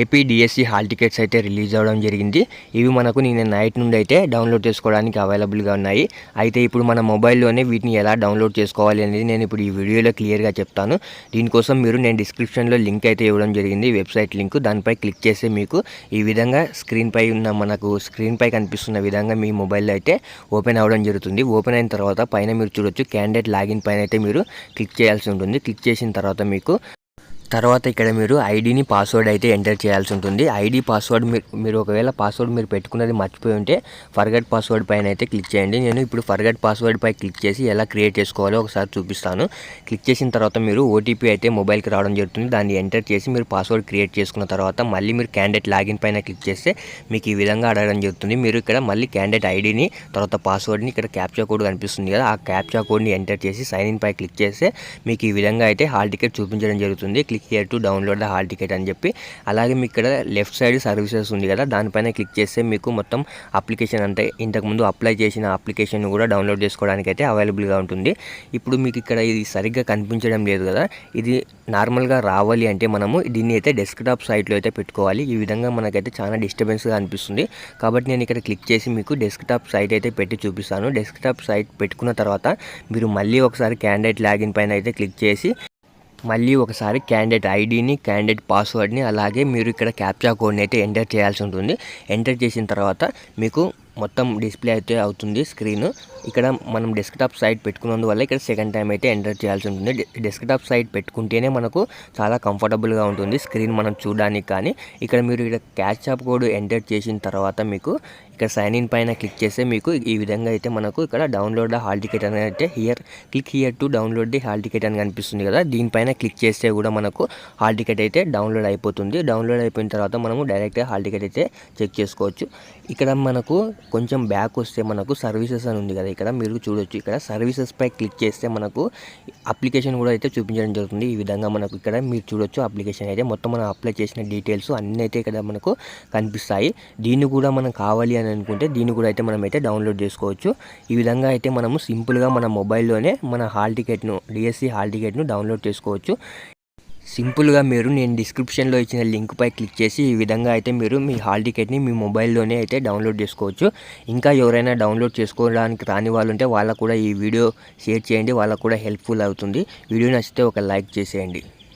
AP DSC hall tickets అయితే release అవ్వడం జరిగింది. ఇవి మనకు నిన్న నైట్ నుండి అయితే డౌన్లోడ్ చేసుకోవడానికి అవైలబుల్గా ఉన్నాయి. అయితే ఇప్పుడు మన మొబైల్లోనే వీటిని ఎలా డౌన్లోడ్ చేసుకోవాలి అనేది నేను ఇప్పుడు ఈ వీడియోలో క్లియర్గా చెప్తాను. దీనికోసం మీరు నేను డిస్క్రిప్షన్లో లింక్ అయితే ఇవ్వడం జరిగింది. వెబ్సైట్ లింక్ దానిపై క్లిక్ చేస్తే మీకు ఈ విధంగా స్క్రీన్పై ఉన్న మనకు స్క్రీన్పై కనిపిస్తున్న విధంగా మీ మొబైల్లో అయితే ఓపెన్ అవ్వడం జరుగుతుంది. ఓపెన్ అయిన తర్వాత పైన మీరు చూడొచ్చు క్యాండిడేట్ లాగిన్ పైన అయితే మీరు క్లిక్ చేయాల్సి ఉంటుంది. క్లిక్ చేసిన తర్వాత మీకు తర్వాత ఇక్కడ మీరు ఐడిని పాస్వర్డ్ అయితే ఎంటర్ చేయాల్సి ఉంటుంది. ఐడి పాస్వర్డ్ మీరు మీరు ఒకవేళ పాస్వర్డ్ మీరు పెట్టుకున్నది మర్చిపోయి ఉంటే ఫర్గట్ పాస్వర్డ్ పైన అయితే క్లిక్ చేయండి. నేను ఇప్పుడు ఫర్గట్ పాస్వర్డ్ పై క్లిక్ చేసి ఎలా క్రియేట్ చేసుకోవాలో ఒకసారి చూపిస్తాను. క్లిక్ చేసిన తర్వాత మీరు ఓటీపీ అయితే మొబైల్కి రావడం జరుగుతుంది. దాన్ని ఎంటర్ చేసి మీరు పాస్వర్డ్ క్రియేట్ చేసుకున్న తర్వాత మళ్ళీ మీరు క్యాండిడేట్ లాగిన్ పైన క్లిక్ చేస్తే మీకు ఈ విధంగా అడగడం జరుగుతుంది. మీరు ఇక్కడ మళ్ళీ క్యాండిడేట్ ఐడిని తర్వాత పాస్వర్డ్ని ఇక్కడ క్యాప్చా కోడ్ కనిపిస్తుంది కదా ఆ క్యాప్చా కోడ్ని ఎంటర్ చేసి సైన్ ఇన్ పై క్లిక్ చేస్తే మీకు ఈ విధంగా అయితే హాల్ టికెట్ చూపించడం జరుగుతుంది. Click here to download the hall ticket అని చెప్పి. అలాగే మీకు ఇక్కడ లెఫ్ట్ సైడ్ సర్వీసెస్ ఉంది కదా దానిపైన క్లిక్ చేస్తే మీకు మొత్తం అప్లికేషన్ అంటే ఇంతకుముందు అప్లై చేసిన అప్లికేషన్ కూడా డౌన్లోడ్ చేసుకోవడానికి అయితే అవైలబుల్గా ఉంటుంది. ఇప్పుడు మీకు ఇక్కడ ఇది సరిగ్గా కనిపించడం లేదు కదా ఇది నార్మల్గా రావాలి అంటే మనము దీన్ని అయితే డెస్క్టాప్ సైట్లో అయితే పెట్టుకోవాలి. ఈ విధంగా మనకైతే చాలా డిస్టర్బెన్స్గా అనిపిస్తుంది. కాబట్టి నేను ఇక్కడ క్లిక్ చేసి మీకు డెస్క్టాప్ సైట్ అయితే పెట్టి చూపిస్తాను. డెస్క్టాప్ సైట్ పెట్టుకున్న తర్వాత మీరు మళ్ళీ ఒకసారి క్యాండిడేట్ లాగిన్ పైన అయితే క్లిక్ చేసి మళ్ళీ ఒకసారి క్యాండిడేట్ ఐడిని క్యాండిడేట్ పాస్వర్డ్ని అలాగే మీరు ఇక్కడ క్యాప్చా కోడ్ని అయితే ఎంటర్ చేయాల్సి ఉంటుంది. ఎంటర్ చేసిన తర్వాత మీకు మొత్తం డిస్ప్లే అయితే అవుతుంది స్క్రీన్. ఇక్కడ మనం డెస్క్టాప్ సైట్ పెట్టుకున్నందువల్ల ఇక్కడ సెకండ్ టైం అయితే ఎంటర్ చేయాల్సి ఉంటుంది. డెస్క్టాప్ సైట్ పెట్టుకుంటేనే మనకు చాలా కంఫర్టబుల్గా ఉంటుంది స్క్రీన్ మనం చూడడానికి కానీ. ఇక్కడ మీరు ఇక్కడ క్యాచ్అప్ కోడ్ ఎంటర్ చేసిన తర్వాత మీకు ఇక్కడ సైన్ ఇన్ పైన క్లిక్ చేస్తే మీకు ఈ విధంగా అయితే మనకు ఇక్కడ డౌన్లోడ్ ద హాల్ టికెట్ అని అయితే here click here to download the hall ticket అని కనిపిస్తుంది కదా. దీనిపైన క్లిక్ చేస్తే కూడా మనకు హాల్ టికెట్ అయితే డౌన్లోడ్ అయిపోతుంది. డౌన్లోడ్ అయిపోయిన తర్వాత మనము డైరెక్ట్గా హాల్ టికెట్ అయితే చెక్ చేసుకోవచ్చు. ఇక్కడ మనకు కొంచెం బ్యాక్ వస్తే మనకు సర్వీసెస్ అని ఉంది కదా ఇక్కడ. మీరు చూడొచ్చు ఇక్కడ. సర్వీసెస్ పై క్లిక్ చేస్తే మనకు అప్లికేషన్ కూడా అయితే చూపించడం జరుగుతుంది. ఈ విధంగా మనకు ఇక్కడ మీరు చూడొచ్చు అప్లికేషన్ అయితే. మొత్తం మనం అప్లై చేసిన డీటెయిల్స్ అన్నీ అయితే ఇక్కడ మనకు కనిపిస్తాయి. దీన్ని కూడా మనం కావాలి అని అనుకుంటే దీన్ని కూడా అయితే మనం అయితే డౌన్లోడ్ చేసుకోవచ్చు. ఈ విధంగా అయితే మనము సింపుల్గా మన మొబైల్లోనే మన హాల్ టికెట్ను డిఎస్సి హాల్ టికెట్ను డౌన్లోడ్ చేసుకోవచ్చు. సింపుల్గా మీరు నేను డిస్క్రిప్షన్లో ఇచ్చిన లింక్పై క్లిక్ చేసి ఈ విధంగా అయితే మీరు మీ హాల్ టికెట్ని మీ మొబైల్లోనే అయితే డౌన్లోడ్ చేసుకోవచ్చు. ఇంకా ఎవరైనా డౌన్లోడ్ చేసుకోవడానికి రాని వాళ్ళు ఉంటే వాళ్ళకు కూడా ఈ వీడియో షేర్ చేయండి. వాళ్ళకు కూడా హెల్ప్ఫుల్ అవుతుంది. వీడియో నచ్చితే ఒక లైక్ చేసేయండి.